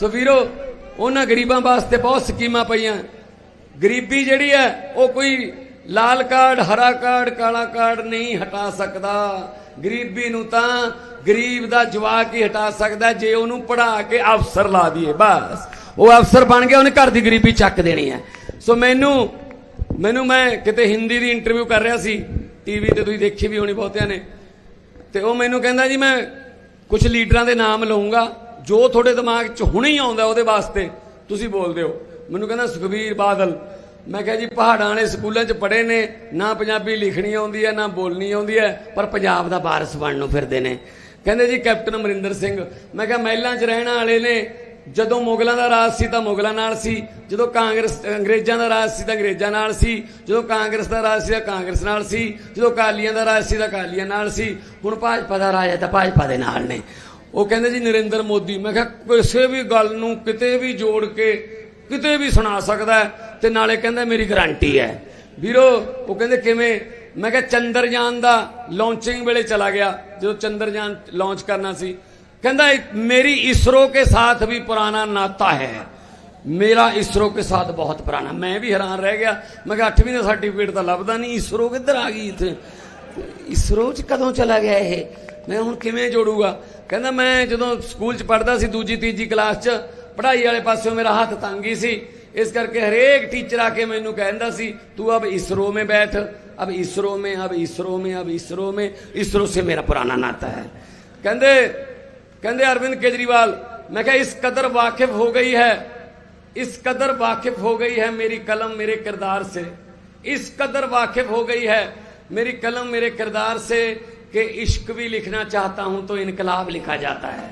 ਸੋ ਵੀਰੋ, ਉਹਨਾਂ ਗਰੀਬਾਂ ਵਾਸਤੇ ਬਹੁਤ ਸਕੀਮਾਂ ਪਈਆਂ। ਗਰੀਬੀ ਜਿਹੜੀ ਹੈ, ਉਹ ਕੋਈ ਲਾਲ ਕਾਰਡ, ਹਰਾ ਕਾਰਡ, ਕਾਲਾ ਕਾਰਡ ਨਹੀਂ ਹਟਾ ਸਕਦਾ। ਗਰੀਬੀ ਨੂੰ ਤਾਂ ਗਰੀਬ ਦਾ ਜਵਾਕ ਹੀ ਹਟਾ ਸਕਦਾ, ਜੇ ਉਹਨੂੰ ਪੜਾ ਕੇ ਅਫਸਰ ਲਾ ਦਈਏ, ਬਸ। ਉਹ ਅਫਸਰ ਬਣ ਗਿਆ, ਉਹਨੇ ਘਰ ਦੀ ਗਰੀਬੀ ਚੱਕ ਦੇਣੀ ਹੈ। ਸੋ ਮੈਨੂੰ ਮੈਨੂੰ ਮੈਂ ਕਿਤੇ ਹਿੰਦੀ ਦੀ ਇੰਟਰਵਿਊ ਕਰ ਰਿਹਾ ਸੀ ਟੀਵੀ ਤੇ ਤੁਸੀਂ ਦੇਖੀ ਵੀ ਹੋਣੀ ਬਹੁਤਿਆਂ ਨੇ। ਤੇ ਉਹ ਮੈਨੂੰ ਕਹਿੰਦਾ ਜੀ, ਮੈਂ ਕੁਝ ਲੀਡਰਾਂ ਦੇ ਨਾਮ ਲਵਾਂਗਾ ਜੋ ਤੁਹਾਡੇ ਦਿਮਾਗ 'ਚ ਹੁਣੇ ਹੀ ਆਉਂਦਾ ਉਹਦੇ ਵਾਸਤੇ, ਤੁਸੀਂ ਬੋਲਦੇ ਹੋ। ਮੈਨੂੰ ਕਹਿੰਦਾ, ਸੁਖਬੀਰ ਬਾਦਲ, ਮੈਂ ਕਿਹਾ ਜੀ, ਪਹਾੜਾਂ ਵਾਲੇ ਸਕੂਲਾਂ 'ਚ ਪੜ੍ਹੇ ਨੇ, ਨਾ ਪੰਜਾਬੀ ਲਿਖਣੀ ਆਉਂਦੀ ਹੈ, ਨਾ ਬੋਲਣੀ ਆਉਂਦੀ ਹੈ, ਪਰ ਪੰਜਾਬ ਦਾ ਵਾਰਸ ਬਣਨ ਨੂੰ ਫਿਰਦੇ ਨੇ। ਕਹਿੰਦੇ ਜੀ, ਕੈਪਟਨ ਅਮਰਿੰਦਰ ਸਿੰਘ, ਮੈਂ ਕਿਹਾ, ਮਹਿਲਾਂ 'ਚ ਰਹਿਣ ਵਾਲੇ ਨੇ, ਜਦੋਂ ਮੁਗਲਾਂ ਦਾ ਰਾਜ ਸੀ ਤਾਂ ਮੁਗਲਾਂ ਨਾਲ ਸੀ, ਜਦੋਂ ਕਾਂਗਰਸ, ਅੰਗਰੇਜ਼ਾਂ ਦਾ ਰਾਜ ਸੀ ਤਾਂ ਅੰਗਰੇਜ਼ਾਂ ਨਾਲ ਸੀ, ਜਦੋਂ ਕਾਂਗਰਸ ਦਾ ਰਾਜ ਸੀ ਤਾਂ ਕਾਂਗਰਸ ਨਾਲ ਸੀ, ਜਦੋਂ ਕਾਲੀਆਂ ਦਾ ਰਾਜ ਸੀ ਤਾਂ ਕਾਲੀਆਂ ਨਾਲ ਸੀ, ਹੁਣ ਭਾਜਪਾ ਦਾ ਰਾਜ ਹੈ ਤਾਂ ਭਾਜਪਾ ਦੇ ਨਾਲ ਨੇ। ਉਹ ਕਹਿੰਦੇ ਜੀ ਨਰਿੰਦਰ ਮੋਦੀ। ਮੈਂ ਕਿਹਾ, ਕਿਸੇ ਵੀ ਗੱਲ ਨੂੰ ਕਿਤੇ ਵੀ ਜੋੜ ਕੇ ਕਿਤੇ ਵੀ ਸੁਣਾ ਸਕਦਾ ਤੇ ਨਾਲੇ ਕਹਿੰਦਾ ਮੇਰੀ ਗਾਰੰਟੀ ਹੈ। ਵੀਰੋ, ਉਹ ਕਹਿੰਦੇ ਕਿਵੇਂ? ਮੈਂ ਕਿਹਾ, ਚੰਦਰਯਾਨ ਦਾ ਲਾਂਚਿੰਗ ਵੇਲੇ ਚਲਾ ਗਿਆ, ਜਦੋਂ ਚੰਦਰਯਾਨ ਲਾਂਚ ਕਰਨਾ ਸੀ। ਕਹਿੰਦਾ, ਮੇਰੀ ਇਸਰੋ ਕੇ ਸਾਥ ਵੀ ਪੁਰਾਣਾ ਨਾਤਾ ਹੈ। ਮੇਰਾ ਇਸਰੋ ਕੇ ਸਾਥ ਬਹੁਤ ਪੁਰਾਣਾ। ਮੈਂ ਵੀ ਹੈਰਾਨ ਰਹਿ ਗਿਆ। ਮੈਂ ਕਿਹਾ 8ਵੀਂ ਦਾ ਸਰਟੀਫਿਕੇਟ ਤਾਂ ਲੱਭਦਾ ਨਹੀਂ। ਇਸਰੋ ਕਿੱਧਰ ਆ ਗਈ ਇੱਥੇ? ਇਸਰੋ ਚ ਕਦੋਂ ਚਲਾ ਗਿਆ ਇਹ? ਮੈਂ ਹੁਣ ਕਿਵੇਂ ਜੋੜੂਗਾ? ਕਹਿੰਦਾ, ਮੈਂ ਜਦੋਂ ਸਕੂਲ 'ਚ ਪੜ੍ਹਦਾ ਸੀ, ਦੂਜੀ, ਤੀਜੀ ਕਲਾਸ 'ਚ, ਪੜ੍ਹਾਈ ਵਾਲੇ ਪਾਸਿਓਂ ਮੇਰਾ ਹੱਥ ਤੰਗੀ ਸੀ। ਇਸ ਕਰਕੇ ਹਰੇਕ ਟੀਚਰ ਆ ਕੇ ਮੈਨੂੰ ਕਹਿੰਦਾ ਸੀ, ਤੂੰ ਅਬ ਇਸਰੋ ਮੇ ਬੈਠ, ਅਬ ਇਸਰੋ ਮੇ, ਅਬ ਇਸਰੋ ਮੇ, ਅਬ ਇਸਰੋ ਮੇ, ਇਸਰੋ ਸੇ ਮੇਰਾ ਪੁਰਾਣਾ ਨਾਤਾ ਹੈ। ਕਹਿੰਦੇ ਕਹਿੰਦੇ ਅਰਵਿੰਦ ਕੇਜਰੀਵਾਲ, ਮੈਂ ਕਿਹਾ, ਇਸ ਕਦਰ ਵਾਕਿਫ ਹੋ ਗਈ ਹੈ, ਇਸ ਕਦਰ ਵਾਕਿਫ ਹੋ ਗਈ ਹੈ ਮੇਰੀ ਕਲਮ ਮੇਰੇ ਕਿਰਦਾਰ ਸੇ, ਇਸ ਕਦਰ ਵਾਕਿਫ ਹੋ ਗਈ ਹੈ ਮੇਰੀ ਕਲਮ ਮੇਰੇ ਕਿਰਦਾਰ ਸੇ कि इश्क भी लिखना चाहता हूं तो इनकलाब लिखा जाता है